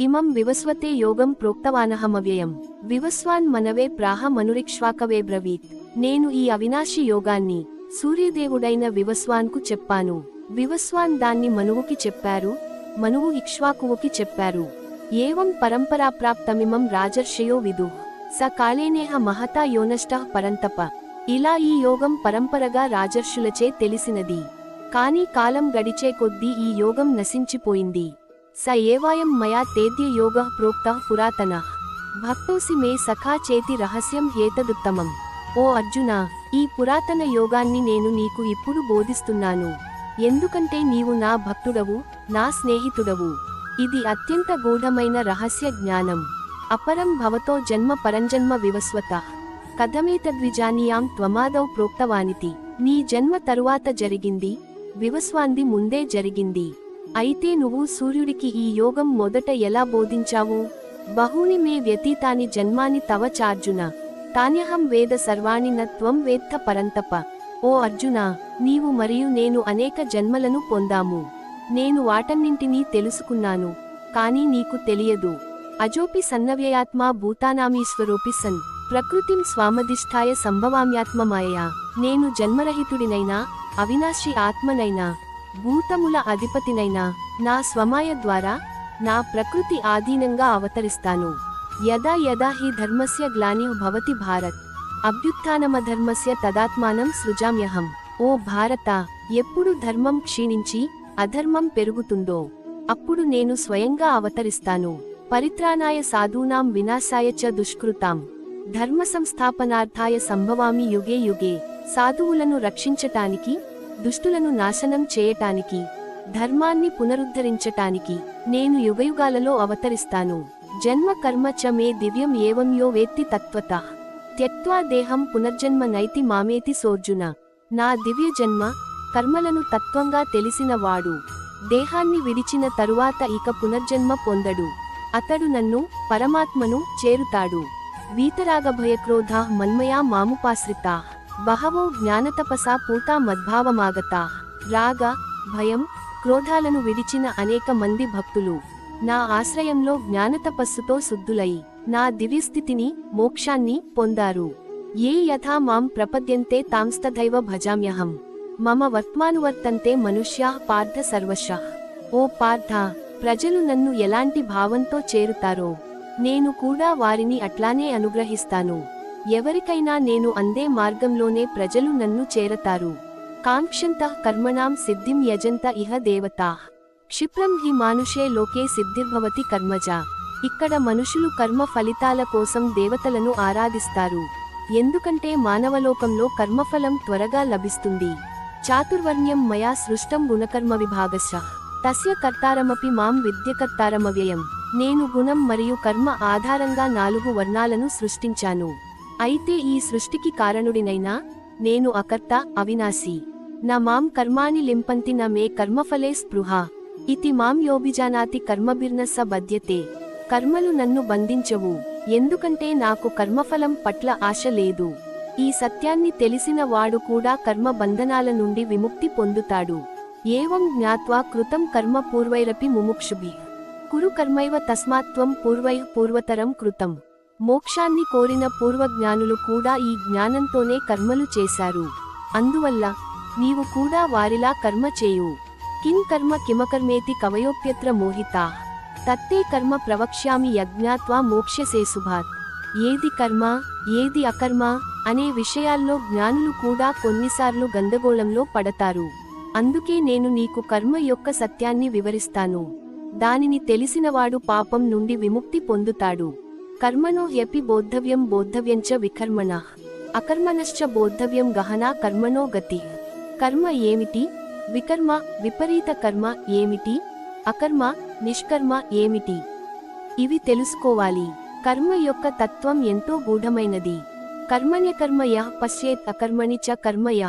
ఇమం వివస్వతే యోగం ప్రోక్తవానహమవ్యయం. వివస్వాన్ మనవే ప్రాహ మనురిక్ష్వాకవే బ్రవీత్. నేను ఈ అవినాశి యోగాన్ని సూర్యదేవుడైన వివస్వాన్కు చెప్పాను. వివస్వాన్ దాన్ని మనువుకి చెప్పారు మనువు ఇక్ష్వాకువుకి చెప్పారు. ఏవం పరంపరాప్రాప్తమిమం రాజర్షయో విదు. స కాళేనేహ మహతా యోనష్ట పరంతప. ఇలా ఈ యోగం పరంపరగా రాజర్షులచే తెలిసినది. కాని కాలం గడిచే కొద్దీ ఈ యోగం నశించిపోయింది. స ఏవాయం మయా తేద్య యోగ ప్రోక్త పురాతన. భక్తోసి మే సఖా చేతి రహస్యం ఏతదుత్తమం ఓ అర్జున ఈ పురాతన యోగాన్ని నేను నీకు ఇప్పుడు బోధిస్తున్నాను. ఎందుకంటే నీవు నా భక్తుడవు నా స్నేహితుడవు. ఇది అత్యంత గూఢమైన రహస్య జ్ఞానం. అపరం భవతో జన్మ పరంజన్మ వివస్వత. కథమేతద్విజానీయాం త్వమాదౌ ప్రోక్తవానితి. నీ జన్మ తరువాత జరిగింది వివస్వాంది ముందే జరిగింది. అయితే నువ్వు సూర్యుడికి ఈ యోగం మొదట ఎలా బోధించావు? బహూని మే వ్యతీతాని జన్మాని తవ చార్జున. తాన్యహం వేద సర్వాణి నత్వం త్వం వేత్త పరంతప. ఓ అర్జున నీవు మరియు నేను అనేక జన్మలను పొందాము. నేను వాటన్నింటినీ తెలుసుకున్నాను కానీ నీకు తెలియదు. అజోపి సన్నవ్యయాత్మా భూతానామీశ్వరోపి సన్. ప్రకృతిం స్వామధిష్ఠాయ సంభవామ్యాత్మమాయయా. నేను జన్మరహితుడినైనా అవినాశి ఆత్మనైనా. భూతముల అధిపతినైన నా స్వమాయ ద్వారా నా ప్రకృతి ఆధీనంగా అవతరిస్తాను. యదా యదా హి ధర్మస్య గ్లానిః భవతి భారత్. అభ్యుత్నమధర్మస్య తదాత్మానం సృజామ్యహం. ఓ భారత ఎప్పుడు ధర్మం క్షీణించి అధర్మం పెరుగుతుందో అప్పుడు నేను స్వయంగా అవతరిస్తాను. పరిత్రాణాయ సాధూనాం వినాశాయ చ దుష్కృతాం. ధర్మ సంస్థాపనార్థాయ సంభవామి యుగే యుగే సాధువులను రక్షించటానికి దుష్టులను నాశనం చేయటానికి ధర్మాన్ని పునరుద్ధరించటానికి నేను యుగయుగాలలో అవతరిస్తాను. జన్మ కర్మ చ మే దివ్యం ఏవం యో వేత్తి తత్వత. త్యక్వా దేహం పునర్జన్మ నైతి మామేతి సోర్జున. నా దివ్య జన్మ కర్మలను తత్వంగా తెలిసిన వాడు. దేహాన్ని విడిచిన తరువాత ఇక పునర్జన్మ పొందడు. అతడు నన్ను పరమాత్మను చేరుతాడు. వీతరాగ భయక్రోధ మన్మయా మాముపాశ్రితా. బహవో జ్ఞానతపసా పూతా మద్భావమాగతా. రాగ భయం క్రోధాలను విడిచిన అనేక మంది భక్తులు. నా ఆశ్రయంలో జ్ఞానతపస్సుతో శుద్ధులై నా దివ్యస్థితిని మోక్షాన్ని పొందారు. ఏ యథా మాం ప్రపద్యంతే తాంస్తదైవ భజామ్యహం. మమ వర్త్మానువర్తంతే మనుష్యా పార్థ సర్వశ. ఓ పార్థ ప్రజలు నన్ను ఎలాంటి భావంతో చేరుతారో? నేను కూడా వారిని అట్లానే అనుగ్రహిస్తాను. ఎవరికైనా నేను అందే మార్గంలోనే ప్రజలు నన్ను చేరతారు. కాంక్షంత కర్మణాం సిద్ధిం యజంత ఇహ దేవతా. క్షిప్రం హి మానుషే లోకే సిద్ధిర్భవతి కర్మజ. ఇక్కడ మనుషులు కర్మ ఫలితాల కోసం దేవతలను ఆరాధిస్తారు. ఎందుకంటే మానవలోకంలో కర్మఫలం త్వరగా లభిస్తుంది. చాతుర్వర్ణ్యం మయా సృష్టం గుణకర్మ విభాగశ. తస్య కర్తారమపి మాం విద్యకర్తారమవ్యయం. నేను గుణం మరియు కర్మ ఆధారంగా నాలుగు వర్ణాలను సృష్టించాను. అయితే ఈ సృష్టికి కారణుడినైనా నేను అకర్త అవినాశి. నా మాం కర్మాణి లింపంతి నా మే కర్మఫలే స్పృహ. ఇతి మాం యోభిజానాతి కర్మభిర్నస్స బధ్యతే. కర్మలు నన్ను బంధించవు. ఎందుకంటే నాకు కర్మఫలం పట్ల ఆశ లేదు. ఈ సత్యాన్ని తెలిసిన వాడు కూడా కర్మ బంధనాల నుండి విముక్తి పొందుతాడు. ఏవం జ్ఞాత్వా కృతం కర్మ పూర్వైరపి ముముక్షుభి. కురు కర్మైవ తస్మాత్వం పూర్వై పూర్వతరం కృతం. మోక్షాన్ని కోరిన పూర్వజ్ఞానులు కూడా ఈ జ్ఞానంతోనే కర్మలు చేశారు. అందువల్ల నీవు కూడా వారిలా కర్మ చేయు. కిం కర్మ కిమకర్మేతి కవయోప్యత్ర మోహిత. తత్తే కర్మ ప్రవక్ష్యామి యజ్ఞాత్వా మోక్షసేసుభాత్ ఏది కర్మ ఏది అకర్మ అనే విషయాల్లో జ్ఞానులు కూడా కొన్నిసార్లు గందగోళంలో పడతారు. అందుకే నేను నీకు కర్మ యొక్క సత్యాన్ని వివరిస్తాను. దానిని తెలిసినవాడు పాపం నుండి విముక్తి పొందుతాడు. కర్మణో హ్యపి బోద్ధవ్యం బోద్ధవ్యంచ వికర్మణ. అకర్మణశ్చ బోద్ధవ్యం గహనా కర్మణో గతి. కర్మ ఏమిటి? వికర్మ విపరీత కర్మ ఏమిటి? అకర్మ నిష్కర్మ ఏమిటి? ఇవి తెలుసుకోవాలి. కర్మ యొక్క తత్వం ఎంతో గూఢమైనది. కర్మణ్యకర్మయ పశ్యేత్ అకర్మణి చ కర్మయ.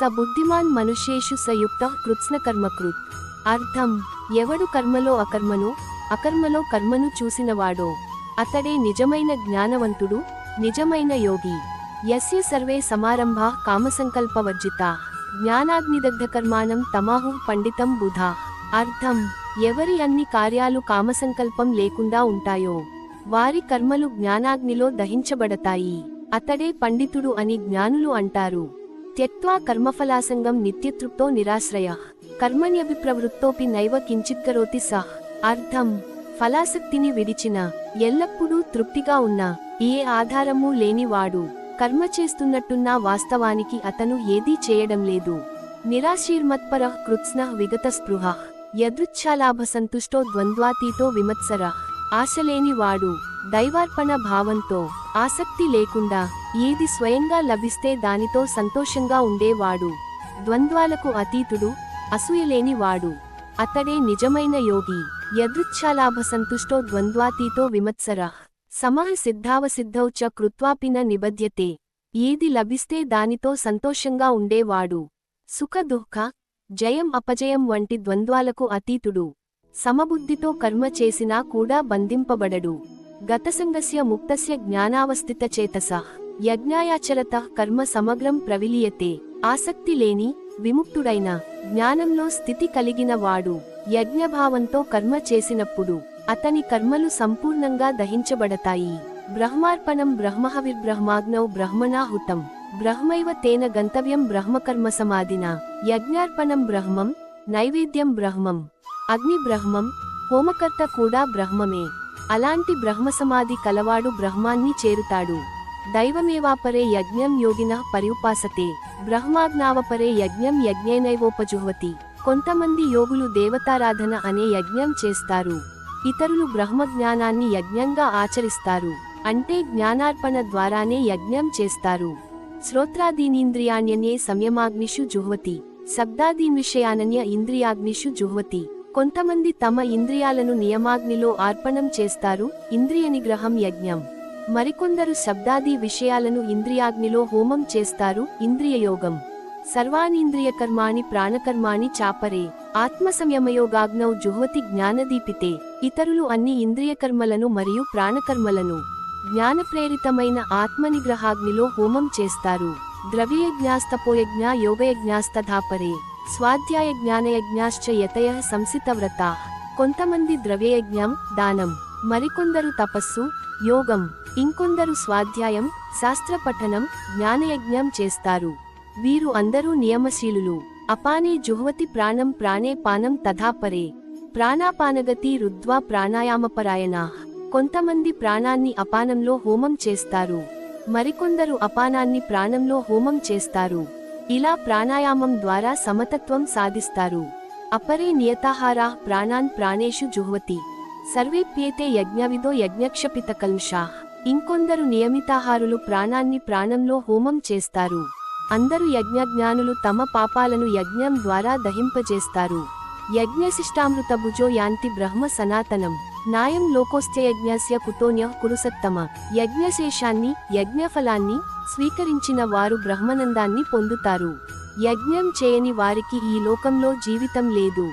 స బుద్ధిమాన్ మనుష్యేషు సయుక్త కృత్స్నకర్మకృత్ అర్థం ఎవడు కర్మలో అకర్మను అకర్మలో కర్మను చూసినవాడో. అతడే నిజమైన జ్ఞానవంతుడు నిజమైన యోగి. యస్య సర్వే సమారంభా కామసంకల్పవర్జితా. జ్ఞానాగ్నిదగ్ధకర్మాణం తమాహు పండితం బుధా. అర్థం ఎవరి అన్ని కార్యాలు కామసంకల్పం లేకుండా ఉంటాయో? వారి కర్మలు జ్ఞానాగ్నిలో దహించబడతాయి. అతడే పండితుడు అని జ్ఞానులు అంటారు. త్యక్వా కర్మఫలాసంగం నిత్యతృప్తో నిరాశ్రయ. కర్మణ్యభిప్రవృత్తోపి నైవ కించిత్కరోతి సహ్. అర్థం ఫలాసక్తిని విడిచిన ఎల్లప్పుడూ తృప్తిగా ఉన్న ఏ ఆధారమూ లేనివాడు కర్మ చేస్తున్నట్టున్నా వాస్తవానికి అతను ఏదీ చేయడం లేదు. నిరాశీర్మత్పర కృత్స్న విగత స్పృహ యదృచ్ఛాలాభ సంతుష్టో ద్వంద్వాతీతో విమత్సర ఆశలేని వాడు దైవార్పణ భావంతో ఆసక్తి లేకుండా ఏది స్వయంగా లభిస్తే దానితో సంతోషంగా ఉండేవాడు. ద్వంద్వాలకు అతీతుడు అసూయలేనివాడు అతడే నిజమైన యోగి. యదృచ్ఛాలాభ సంతుష్టో ద్వంద్వాతీతో విమత్సర. సమః సిద్ధావసిద్ధౌ చ కృత్వాపి న నిబధ్యతే. ఏది లభిస్తే దానితో సంతోషంగా ఉండేవాడు. సుఖ దుఃఖ జయం అపజయం వంటి ద్వంద్వాలకు అతీతుడు. సమబుద్ధితో కర్మ చేసినా కూడా బంధింపబడడు. గతసంగస్య ముక్తస్య జ్ఞానావస్థిత చేతస. యజ్ఞాయాచరత కర్మ సమగ్రం ప్రవిలీయతే. ఆసక్తి లేని విముక్తుడైన జ్ఞానంలో స్థితి కలిగిన వాడు. యజ్ఞభావంతో కర్మ చేసినప్పుడు అతని కర్మలు సంపూర్ణంగా దహించబడతాయి. బ్రహ్మార్పణం బ్రహ్మహవిర్బ్రహ్మాగ్నౌ బ్రహ్మణాహుతం. బ్రహ్మైవ తేన గంతవ్యం బ్రహ్మకర్మ సమాధిన యజ్ఞార్పణం బ్రహ్మం నైవేద్యం బ్రహ్మం. అగ్ని బ్రహ్మం హోమకర్త కూడా బ్రహ్మమే. అలాంటి బ్రహ్మసమాధి కలవాడు బ్రహ్మాన్ని చేరుతాడు. దైవమేవాపరే యజ్ఞం యోగిన పర్యుపాసతే బ్రహ్మాజ్ఞావపరే యజ్ఞం యజ్ఞేనైవోపజుహ్వతి. కొంతమంది యోగులు దేవతారాధన అనే యజ్ఞం చేస్తారు. ఇతరులు బ్రహ్మజ్ఞానాన్ని యజ్ఞంగా ఆచరిస్తారు. అంటే జ్ఞానార్పణ ద్వారానే యజ్ఞం చేస్తారు. శ్రోత్రాదీనింద్రియాణ్యనే సంయమాగ్నిషు జుహ్వతి శబ్దాదీన్ విషయానన్య ఇంద్రియాగ్నిషు జుహ్వతి. కొంతమంది తమ ఇంద్రియాలను నియమాగ్నిలో అర్పణం చేస్తారు. ఇంద్రియ నిగ్రహం యజ్ఞం. మరికొందరు శబ్దాది విషయాలను ఇంద్రియాగ్నిలో హోమం చేస్తారు. ఇంద్రియయోగం. సర్వానీంద్రియ కర్మాణి ప్రాణకర్మాణి చాపరే ఆత్మ సంయమయోగాగ్నౌ జుహ్వతి జ్ఞానదీపితే ఇతరులు అన్ని ఇంద్రియకర్మలను మరియు ప్రాణకర్మలను జ్ఞానప్రేరితమైన ఆత్మనిగ్రహాగ్నిలో హోమం చేస్తారు. ద్రవ్యయజ్ఞాస్తపోయజ్ఞ యోగయజ్ఞాస్తధాపరే స్వాధ్యాయ జ్ఞానయజ్ఞాశ్చ యతయ సంసితవ్రతా. కొంతమంది ద్రవ్యయజ్ఞం దానం. మరికొందరు తపస్సు యోగం. ఇంకొందరు స్వాధ్యాయం శాస్త్రపఠనం జ్ఞానయజ్ఞం చేస్తారు. వీరు అందరూ నియమశీలులు. అపానే జుహ్వతి ప్రాణం ప్రాణే పానం తథాపరే ప్రాణాపానగతి రుద్వా ప్రాణాయామపరాయణా. కొంతమంది ప్రాణాన్ని అపానంలో హోమం చేస్తారు. మరికొందరు అపానాన్ని ప్రాణంలో హోమం చేస్తారు. ఇలా ప్రాణాయామం ద్వారా సమతత్వం సాధిస్తారు. అపరే నియతాహారా ప్రాణాన్ ప్రాణేషు జుహ్వతి. సర్వేప్యేతే యజ్ఞవిదో యజ్ఞక్షపితకల్షా ఇంకొందరు నియమితాహారులు ప్రాణాన్ని ప్రాణంలో హోమం చేస్తారు. అందరు యజ్ఞజ్ఞానులు తమ పాపాలను యజ్ఞం ద్వారా దహింపజేస్తారు. యజ్ఞశిష్టామృత భుజో యాంతి బ్రహ్మ సనాతనం. నాయం లోకోస్త్యయజ్ఞస్య కుతోన్య కురుసత్తమ యజ్ఞశేషాన్ని యజ్ఞఫలాన్ని స్వీకరించిన వారు బ్రహ్మనందాన్ని పొందుతారు. యజ్ఞం చేయని వారికి ఈ లోకంలో జీవితం లేదు.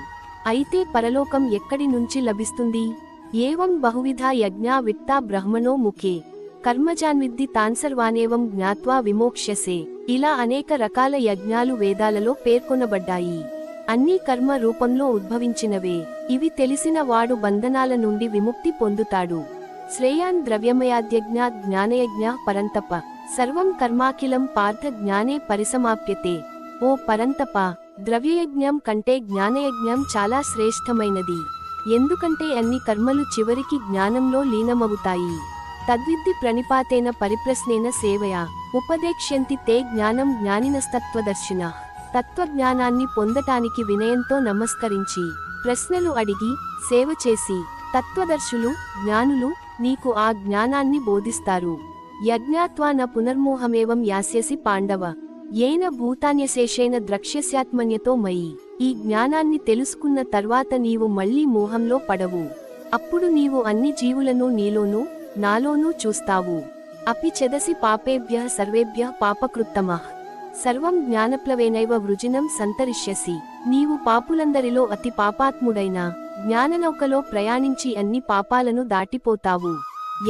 అయితే పరలోకం ఎక్కడి నుంచి లభిస్తుంది? ఏవం బహువిధ యజ్ఞా విత్తా బ్రహ్మణో ముఖే. కర్మజాన్విద్ది తాన్సర్వానేవం జ్ఞాత్వా విమోక్ష్యసే. ఇలా అనేక రకాల యజ్ఞాలు వేదాలలో పేర్కొనబడ్డాయి. అన్నీ కర్మ రూపంలో ఉద్భవించినవే. ఇవి తెలిసిన వాడు బంధనాల నుండి విముక్తి పొందుతాడు. శ్రేయాన్ ద్రవ్యమయాద్యజ్ఞ జ్ఞానయజ్ఞ పరంతప. సర్వం కర్మాఖిలం పార్థ జ్ఞానే పరిసమాప్యతే. ఓ పరంతప ద్రవ్యయజ్ఞం కంటే జ్ఞానయజ్ఞం చాలా శ్రేష్టమైనది. ఎందుకంటే అన్ని కర్మలు చివరికి జ్ఞానంలో లీనమవుతాయి. తద్విద్ది ప్రణిపాతేన పరిప్రశ్నేన సేవయా ఉపదేక్ష్యంతి తే జ్ఞానం జ్ఞానినస్తత్వదర్శిన. తత్వజ్ఞానాన్ని పొందటానికి వినయంతో నమస్కరించి ప్రశ్నలు అడిగి సేవ చేసి తత్వదర్శులు జ్ఞానులు నీకు ఆ జ్ఞానాన్ని బోధిస్తారు. యజ్ఞాత్వాన పునర్మోహమేవం యాస్యసి పాండవ. ఏన భూతాన్యశేషైన ద్రక్ష్యస్యాత్మన్యతో మయి. ఈ జ్ఞానాన్ని తెలుసుకున్న తర్వాత నీవు మళ్ళీ మోహంలో పడవు. అప్పుడు నీవు అన్ని జీవులను నీలోనూ నాలోనూ చూస్తావు. అపి చెదసి పాపేభ్య సర్వేభ్య పాపకృత్తమ. సర్వం జ్ఞానప్లవేనైవ వృజినం సంతరిష్యసి. నీవు పాపులందరిలో అతి పాపాత్ముడైన జ్ఞాననౌకలో ప్రయాణించి అన్ని పాపాలను దాటిపోతావు.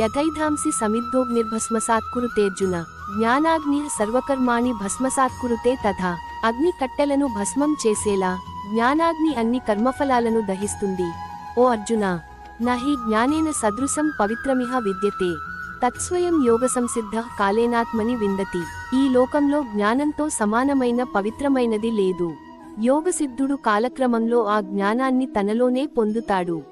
యథైధాంసి సమిద్ధోగ్నిర్భస్మసాత్కురుతేర్జున జ్ఞానాగ్ని సర్వకర్మాణి భస్మసాత్కురుతే తథా. అగ్ని కట్టెలను భస్మం చేసేలా జ్ఞానాగ్ని అన్ని కర్మఫలాలను దహిస్తుంది. ఓ అర్జున నహి జ్ఞానేన సదృశం పవిత్రమిహ విద్యతే. తత్స్వయం యోగ సంసిద్ధ కాలేనాత్మని విందతి. ఈ లోకంలో జ్ఞానంతో సమానమైన పవిత్రమైనది లేదు. యోగసిద్ధుడు కాలక్రమంలో ఆ జ్ఞానాన్ని తనలోనే పొందుతాడు.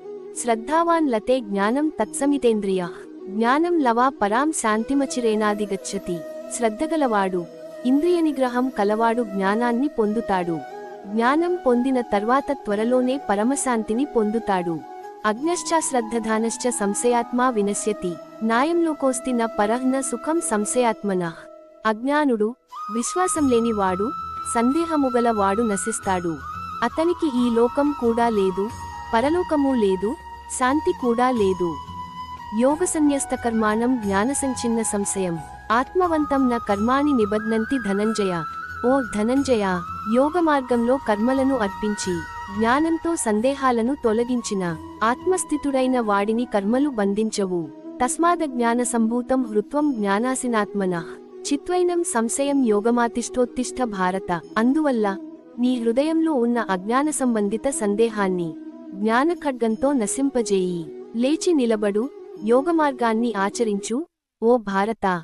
శ్రద్ధావాన్ లతే జ్ఞానం తత్సమితేంద్రియ. జ్ఞానం లవా పరాం శాంతిమచిరేనాదిగచ్చతి శ్రద్ధగలవాడు ఇంద్రియ నిగ్రహం కలవాడు జ్ఞానాన్ని పొందుతాడు. జ్ఞానం పొందిన తర్వాత త్వరలోనే పరమశాంతిని పొందుతాడు. అజ్ఞశ్చ శ్రద్ధధానశ్చ సంశయాత్మా వినశ్యతి. నాయంలోకోస్తి న పరహ్న సుఖం సంశయాత్మన. అజ్ఞానుడు విశ్వాసం లేనివాడు సందేహముగల వాడు నశిస్తాడు. అతనికి ఈ లోకం కూడా లేదు పరలోకము లేదు శాంతి కూడా లేదు. యోగ సన్యస్త కర్మాణం జ్ఞానసంచిన్న సంశయం. ఆత్మవంతం న కర్మాణి నిబధ్నంతి ధనంజయ. ఓ ధనంజయ యోగ మార్గంలో కర్మలను అర్పించి. జ్ఞానంతో సందేహాలను తొలగించిన ఆత్మస్థితుడైన వాడిని కర్మలు బంధించవు. తస్మాద జ్ఞాన సంభూతం హృత్వం జ్ఞానాసినాత్మన. చిత్వైనం సంశయం యోగమాతిష్టోత్తిష్ట భారత. అందువల్ల నీ హృదయంలో ఉన్న అజ్ఞాన సంబంధిత సందేహాన్ని జ్ఞాన ఖడ్గంతో నశింపజేయి. లేచి నిలబడు యోగమార్గాన్ని ఆచరించు ఓ భారత.